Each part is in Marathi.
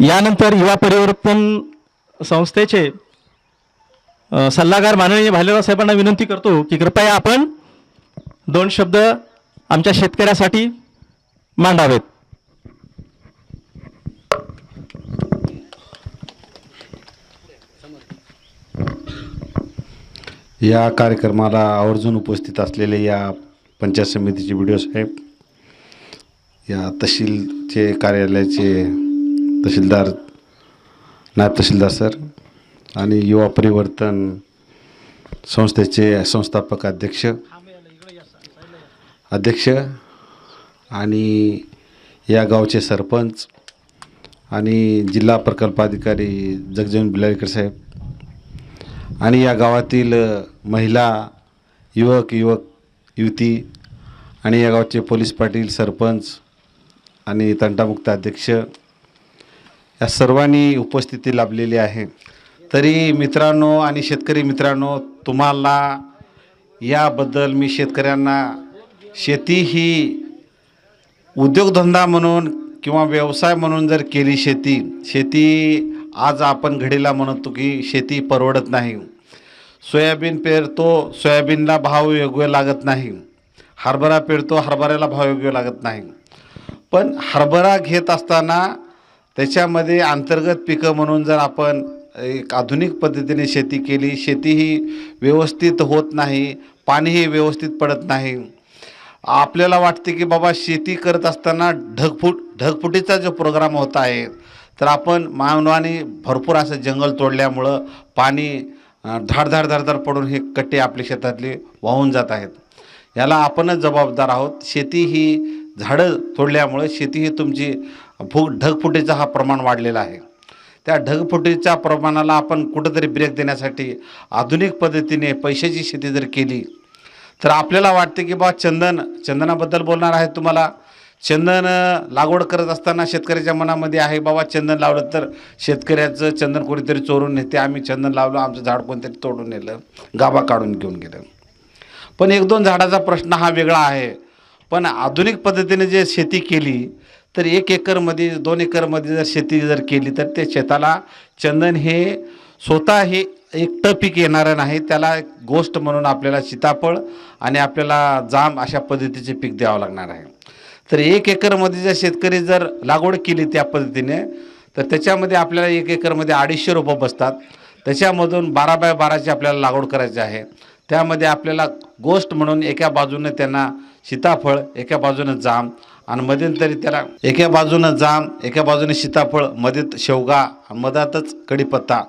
यानंतर युवा परिवर्तन संस्थेचे सल्लागार माननीय भालेराव साहेबांना विनंती करतो की कृपया आपण दोन शब्द आमच्या शेतकऱ्यासाठी मांडावेत. या कार्यक्रमाला आवर्जून उपस्थित असलेले या पंचायत समितीचे व्हिडिओ साहेब या तहसीलचे कार्यालयाचे तहसीलदार नायब तहसीलदार सर आणि युवा परिवर्तन संस्थेचे संस्थापक अध्यक्ष अध्यक्ष आणि या गावचे सरपंच आणि जिल्हा प्रकल्प अधिकारी जगजीवन बिलारीकर साहेब आणि या गावातील महिला युवक युवक युवती आणि या गावचे पोलीस पाटील सरपंच आणि तंटामुक्त अध्यक्ष या सर्वांनी उपस्थिती लाभलेली आहे. तरी मित्रांनो आणि शेतकरी मित्रांनो तुम्हाला याबद्दल मी शेतकऱ्यांना शेती ही उद्योगधंदा म्हणून किंवा व्यवसाय म्हणून जर केली शेती शेती आज आपण घडीला म्हणतो की शेती परवडत नाही. सोयाबीन पेरतो सोयाबीनला भाव योग्य लागत नाही. हरभरा पेरतो हरभऱ्याला भाव योग्य लागत नाही. पण हरभरा घेत असताना त्याच्यामध्ये अंतर्गत पिकं म्हणून जर आपण एक आधुनिक पद्धतीने शेती केली शेती ही व्यवस्थित होत नाही पाणीही व्यवस्थित पडत नाही. आपल्याला वाटते की बाबा शेती करत असताना ढगफुट ढगफुटीचा जो प्रोग्राम होत आहे तर आपण मानवाने भरपूर असं जंगल तोडल्यामुळं पाणी धाडधाड धाडधाड पडून हे कट्टे आपल्या शेतातले वाहून जात आहेत. याला आपणच जबाबदार आहोत. शेती ही झाडं तोडल्यामुळं शेती ही तुमची फु ढगफुटीचा हा प्रमाण वाढलेला आहे. त्या ढगफुटीच्या प्रमाणाला आपण कुठंतरी ब्रेक देण्यासाठी आधुनिक पद्धतीने पैशाची शेती जर केली तर आपल्याला वाटते की बा चंदन चंदनाबद्दल बोलणार आहे तुम्हाला. चंदन लागवड करत असताना शेतकऱ्याच्या मनामध्ये आहे बाबा चंदन लावलं तर शेतकऱ्याचं चंदन कोणीतरी चोरून नेते आम्ही चंदन लावलं आमचं झाड कोणतरी तोडून नेलं गाभा काढून घेऊन गेलं. पण एक दोन झाडाचा प्रश्न हा वेगळा आहे. पण आधुनिक पद्धतीने जे शेती केली तर एक एकरमध्ये दोन एकरमध्ये जर शेती जर केली तर त्या शेताला चंदन हे स्वतः हे एकटं पीक येणारं नाही. त्याला गोष्ट म्हणून आपल्याला सीताफळ आणि आपल्याला जांब अशा पद्धतीचे पीक द्यावं लागणार आहे. तर एक एकरमध्ये जर शेतकरी जर लागवड केली त्या पद्धतीने तर त्याच्यामध्ये आपल्याला एक एकरमध्ये अडीचशे रुपये बसतात. त्याच्यामधून बारा बाय बाराची आपल्याला लागवड करायची आहे. त्यामध्ये आपल्याला गोष्ट म्हणून एका बाजूनं त्यांना सीताफळ एका बाजूनं जाम आणि मध्यंतरी त्याला एका बाजूनं जाम एका बाजूने सीताफळ मध्येत शेवगा आणि मधातच कढीपत्ता.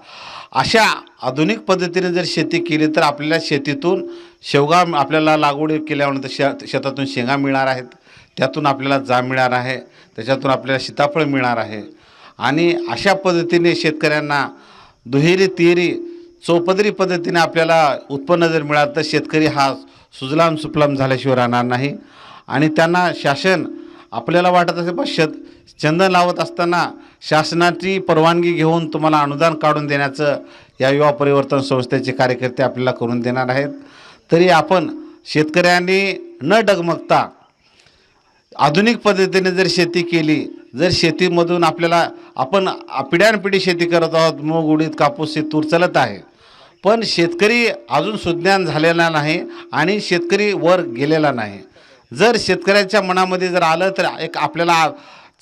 अशा आधुनिक पद्धतीने जर शेती केली तर आपल्याला शेतीतून शेवगा आपल्याला लागवड केल्यानंतर शे शेतातून शेंगा मिळणार आहेत. त्यातून आपल्याला जाम मिळणार आहे. त्याच्यातून आपल्याला सीताफळ मिळणार आहे. आणि अशा पद्धतीने शेतकऱ्यांना दुहेरी तिहेरी चौपदरी पद्धतीने आपल्याला उत्पन्न जर मिळालं तर शेतकरी हा सुजलाम सुफलाम झाल्याशिवाय राहणार नाही. आणि त्यांना शासन आपल्याला वाटत असेल पण शेत चंदन लावत असताना शासनाची परवानगी घेऊन तुम्हाला अनुदान काढून देण्याचं या युवा परिवर्तन संस्थेचे कार्यकर्ते आपल्याला करून देणार आहेत. तरी आपण शेतकऱ्यांनी न डगमगता आधुनिक पद्धतीने जर शेती केली जर शेतीमधून आपल्याला आपण पिढ्यानपिढी शेती करत आहोत मूग उडीद कापूस हे तूर चालत आहे. पण शेतकरी अजून सुज्ञान झालेला नाही आणि शेतकरी वर गेलेला नाही. जर शेतकऱ्याच्या मनामध्ये जर आलं तर एक आपल्याला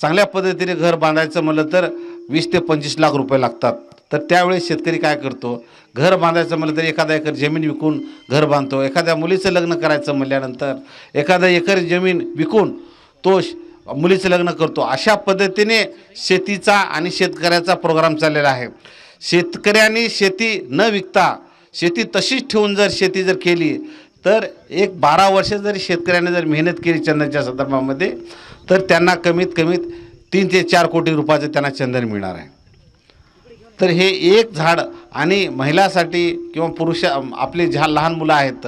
चांगल्या पद्धतीने घर बांधायचं म्हणलं तर वीस ते पंचवीस लाख रुपये लागतात. तर त्यावेळेस शेतकरी काय करतो? घर बांधायचं म्हणलं तर एखादा एकर जमीन विकून घर बांधतो. एखाद्या मुलीचं लग्न करायचं म्हणल्यानंतर एखादा एकर जमीन विकून तो श- मुलीचं लग्न करतो. अशा पद्धतीने शेतीचा आणि शेतकऱ्याचा प्रोग्राम चाललेला आहे. शेतकऱ्यांनी शेती न विकता शेती तशीच ठेवून जर शेती जर केली तर एक बारा वर्ष जरी शेतकऱ्याने जर मेहनत केली चंदनच्या संदर्भामध्ये तर त्यांना कमीत कमीत तीन ते चार कोटी रुपयाचं त्यांना चंदन मिळणार आहे. तर हे एक झाड आणि महिलासाठी किंवा पुरुष आपले ज्या लहान मुलं आहेत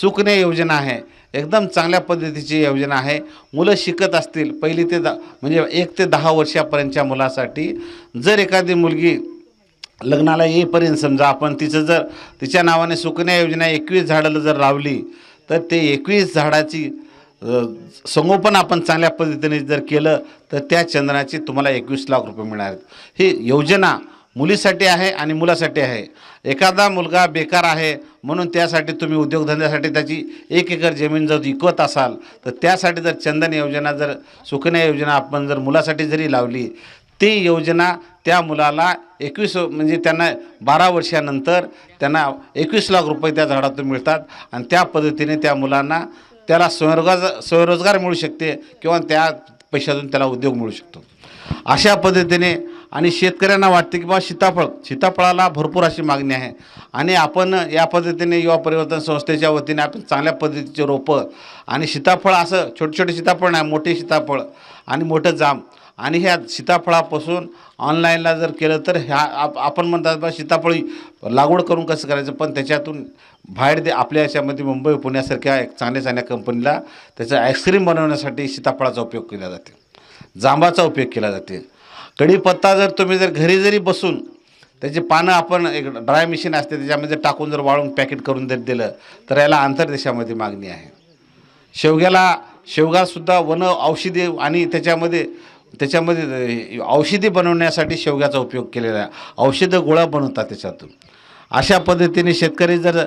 सुकन्या योजना आहे एकदम चांगल्या पद्धतीची योजना आहे. मुलं शिकत असतील पहिली ते दा म्हणजे एक ते दहा वर्षापर्यंतच्या मुलासाठी जर एखादी मुलगी लग्नाला येईपर्यंत समजा आपण तिचं जर तिच्या नावाने सुकन्या योजना एकवीस झाडाला जर लावली तर ते एकवीस झाडाची संगोपन आपण चांगल्या पद्धतीने जर केलं तर त्या चंदनाची तुम्हाला एकवीस लाख रुपये मिळणार. आहेत ही योजना मुलीसाठी आहे आणि मुलासाठी आहे. एखादा मुलगा बेकार आहे म्हणून त्यासाठी तुम्ही उद्योगधंद्यासाठी त्याची एक एकर जमीन जर विकत असाल तर त्यासाठी जर चंदन योजना जर सुकन्या योजना आपण जर मुलासाठी जरी लावली ती योजना त्या मुलाला एकवीस म्हणजे त्यांना बारा वर्षानंतर त्यांना एकवीस लाख रुपये त्या झाडातून मिळतात आणि त्या पद्धतीने त्या मुलांना त्याला स्वयंरोजगार स्वयंरोजगार मिळू शकते किंवा त्या पैशातून त्याला उद्योग मिळू शकतो. अशा पद्धतीने आणि शेतकऱ्यांना वाटते की बाबा सीताफळ सीताफळाला भरपूर अशी मागणी आहे. आणि आपण या पद्धतीने युवा परिवर्तन संस्थेच्या वतीने आपण चांगल्या पद्धतीचे रोपं आणि सीताफळ असं छोटे छोटे सीताफळ नाही मोठे सीताफळ आणि मोठं जाम आणि ह्या सीताफळापासून ऑनलाईनला जर केलं तर ह्या आप आपण म्हणतात बा सीताफळ लागवड करून कसं करायचं? पण त्याच्यातून बाहेर दे आपल्या याच्यामध्ये मुंबई पुण्यासारख्या एक चांगल्या चांगल्या कंपनीला त्याचं आईस्क्रीम बनवण्यासाठी सीताफळाचा उपयोग केला जाते. जांबाचा उपयोग केला जाते. कढीपत्ता जर तुम्ही जर घरी जरी बसून त्याची पानं आपण एक ड्राय मशीन असते त्याच्यामध्ये टाकून जर वाळून पॅकेट करून जर दिलं तर याला आंतरदेशामध्ये मागणी आहे. शेवग्याला शेवगासुद्धा वन औषधी आणि त्याच्यामध्ये त्याच्यामध्ये औषधी बनवण्यासाठी शेवग्याचा उपयोग केलेला आहे. औषधं गोळा बनवतात त्याच्यातून. अशा पद्धतीने शेतकरी जर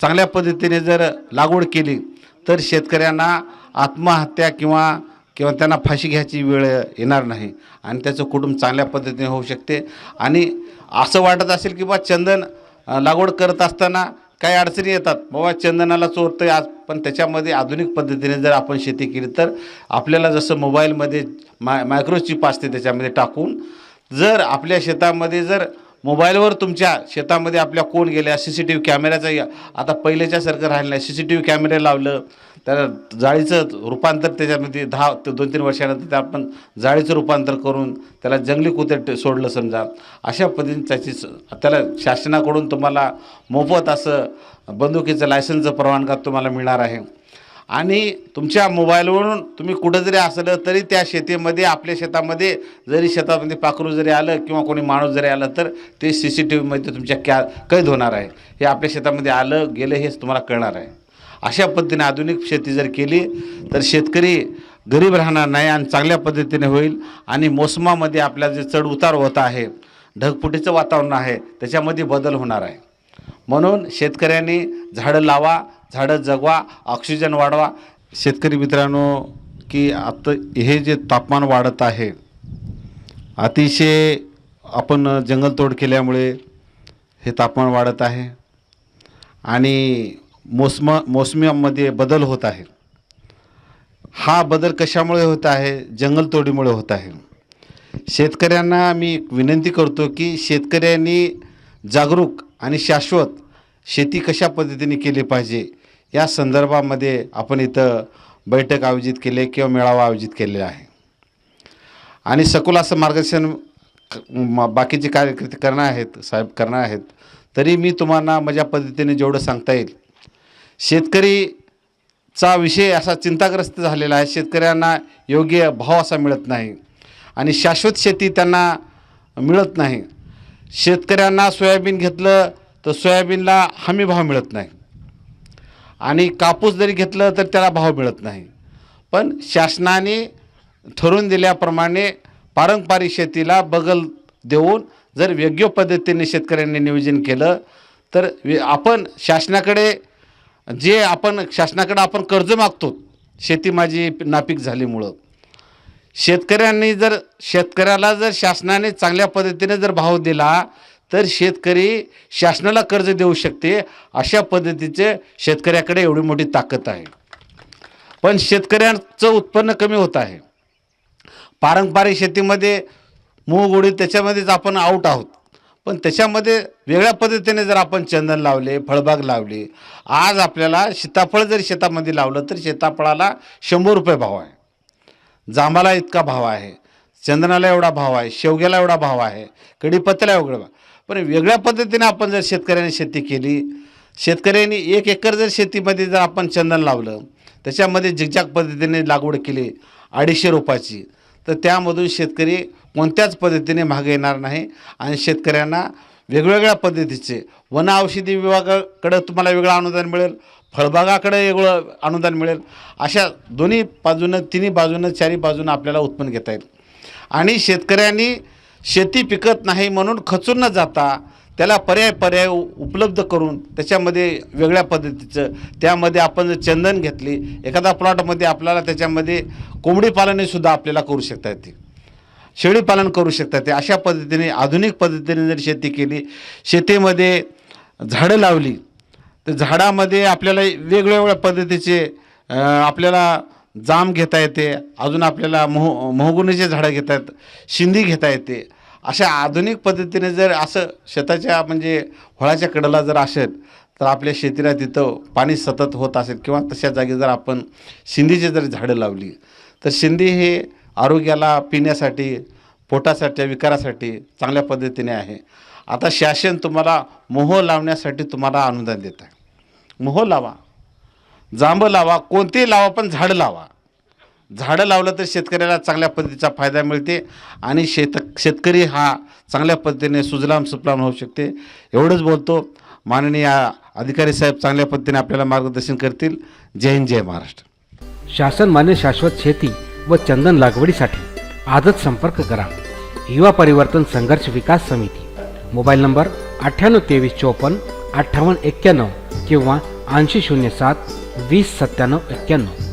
चांगल्या पद्धतीने जर लागवड केली तर शेतकऱ्यांना आत्महत्या किंवा किंवा त्यांना फाशी घ्यायची वेळ येणार नाही आणि त्याचं कुटुंब चांगल्या पद्धतीने होऊ शकते. आणि असं वाटत असेल की बा चंदन लागवड करत असताना काही अडचणी येतात. बाबा चंदनाला चोरतं आज पण त्याच्यामध्ये आधुनिक पद्धतीने जर आपण शेती केली तर आपल्याला जसं मोबाईलमध्ये मा मायक्रोचिप असते त्याच्यामध्ये टाकून जर आपल्या शेतामध्ये जर मोबाईलवर तुमच्या शेतामध्ये आपल्या कोण गेल्या सी सी टी व्ही कॅमेऱ्याचा आता पहिल्याच्यासारखं राहिलं नाही. सी सी टी व्ही कॅमेरे लावलं त्याला जाळीचं रूपांतर त्याच्यामध्ये दहा ते दोन तीन वर्षानंतर ते आपण जाळीचं रूपांतर करून त्याला जंगली कुत्रे सोडलं समजा. अशा पद्धतीने त्याची त्याला शासनाकडून तुम्हाला मोफत असं बंदुकीचं लायसन्सचं परवानगा तुम्हाला मिळणार आहे. आणि तुमच्या मोबाईलवरून तुम्ही कुठं जरी असलं तरी त्या शेतीमध्ये आपल्या शेतामध्ये जरी शेतामध्ये पाखरू जरी आलं किंवा कोणी माणूस जरी आलं तर ते सी सी टी व्हीमध्ये तुमच्या कॅ कैद होणार आहे. हे आपल्या शेतामध्ये आलं गेलं हेच तुम्हाला कळणार आहे. अशा पद्धतीने आधुनिक शेती जर केली तर शेतकरी गरीब राहणार नाही आणि चांगल्या पद्धतीने होईल. आणि मोसमामध्ये आपल्या जे चढ उतार होत आहे ढगफुटीचं वातावरण आहे त्याच्यामध्ये बदल होणार आहे. म्हणून शेतकऱ्यांनी झाडं लावा झाडं जगवा ऑक्सिजन वाढवा. शेतकरी मित्रांनो की आता हे जे तापमान वाढत आहे अतिशय आपण जंगलतोड केल्यामुळे हे तापमान वाढत आहे. आणि मोसम मोसमामध्ये बदल होत आहे. हा बदल कशामुळे होत आहे? जंगलतोडीमुळे होत आहे. शेतकऱ्यांना मी विनंती करतो की शेतकऱ्यांनी जागरूक आणि शाश्वत शेती कशा पद्धतीने केली पाहिजे? या संदर्भामध्ये आपण इथं बैठक आयोजित केली किंवा मेळावा आयोजित केलेला आहे. आणि सखोल असं मार्गदर्शन बाकीचे कार्यकर्ते करणार आहेत साहेब करणार आहेत. तरी मी तुम्हाला माझ्या पद्धतीने जेवढं सांगता येईल शेतकरीचा विषय असा चिंताग्रस्त झालेला आहे. शेतकऱ्यांना योग्य भाव असा मिळत नाही. आणि शाश्वत शेती त्यांना मिळत नाही. शेतकऱ्यांना सोयाबीन घेतलं तर सोयाबीनला हमी भाव मिळत नाही. आणि कापूस जरी घेतलं तर त्याला भाव मिळत नाही. पण शासनाने ठरवून दिल्याप्रमाणे पारंपरिक शेतीला बगल देऊन जर योग्य पद्धतीने शेतकऱ्यांनी नियोजन केलं तर आपण शासनाकडे जे आपण शासनाकडे आपण कर्ज मागतो शेती माझी नापीक झालीमुळं शेतकऱ्यांनी जर शेतकऱ्याला जर शासनाने चांगल्या पद्धतीने जर भाव दिला तर शेतकरी शासनाला कर्ज देऊ शकते अशा पद्धतीचे शेतकऱ्याकडे एवढी मोठी ताकद आहे. पण शेतकऱ्यांचं उत्पन्न कमी होत आहे. पारंपरिक शेतीमध्ये मूग उडीद त्याच्यामध्येच आपण आऊट आहोत. पण त्याच्यामध्ये वेगळ्या पद्धतीने जर आपण चंदन लावले फळबाग लावली आज आपल्याला सीताफळ जर शेतामध्ये लावलं तर सीताफळाला शंभर रुपये भाव आहे. जांभाला इतका भाव आहे चंदनाला एवढा भाव आहे शेवग्याला एवढा भाव आहे कढीपत्त्याला एवढा भाव पण वेगळ्या पद्धतीने आपण जर शेतकऱ्याने शेती केली शेतकऱ्यांनी एक एकर जर शेतीमध्ये जर आपण चंदन लावलं त्याच्यामध्ये जिगजाग पद्धतीने लागवड केली अडीचशे रुपयाची तर त्यामधून शेतकरी कोणत्याच पद्धतीने मागे येणार नाही. आणि शेतकऱ्यांना वेगवेगळ्या पद्धतीचे वन औषधी विभागाकडं तुम्हाला वेगळं अनुदान मिळेल फळबागाकडे वेगळं अनुदान मिळेल. अशा दोन्ही बाजूनं तिन्ही बाजूनं चारी बाजूनं आपल्याला उत्पन्न घेता येईल. आणि शेतकऱ्यांनी शेती पिकत नाही म्हणून खचून न जाता त्याला पर्याय पर्याय उपलब्ध करून त्याच्यामध्ये वेगळ्या पद्धतीचं त्यामध्ये आपण जर चंदन घेतली एखादा प्लॉटमध्ये आपल्याला त्याच्यामध्ये कोंबडी पालनसुद्धा आपल्याला करू शकता येते. शेळी पालन करू शकतात. ते अशा पद्धतीने आधुनिक पद्धतीने जर शेती केली शेतीमध्ये झाडं लावली तर झाडामध्ये आपल्याला वेगवेगळ्या पद्धतीचे आपल्याला जाम घेता येते. अजून आपल्याला मोह मोहगुणीचे झाडं घेता येत शिंदी घेता येते. अशा आधुनिक पद्धतीने जर असं शेताच्या म्हणजे फळाच्या कडेला जर असेल तर आपल्या शेतीला तिथं पाणी सतत होत असेल किंवा तशा जागी जर आपण शिंदीचे जर झाडं लावली तर शिंदी हे आरोग्याला पिण्यासाठी पोटासाठी विकारासाठी चांगल्या पद्धतीने आहे. आता शासन तुम्हाला मोह लावण्यासाठी तुम्हाला अनुदान देत आहे. मोह लावा. जांभं लावा. कोणतेही लावा पण झाडं लावा. झाडं लावलं तर शेतकऱ्याला चांगल्या पद्धतीचा फायदा मिळते आणि शेत शेतकरी हा चांगल्या पद्धतीने सुजलाम सुफलाम होऊ शकते. एवढंच बोलतो. माननीय अधिकारी साहेब चांगल्या पद्धतीने आपल्याला मार्गदर्शन करतील. जय हिंद जय महाराष्ट्र. शासन मान्य शाश्वत शेती व चंदन लागवडीसाठी आजच संपर्क करा. युवा परिवर्तन संघर्ष विकास समिती. मोबाईल नंबर अठ्ठ्याण्णव तेवीस चोपन्न अठ्ठावन्न एक्क्याण्णव किंवा ऐंशी शून्य सात वीस सत्त्याण्णव एक्क्याण्णव.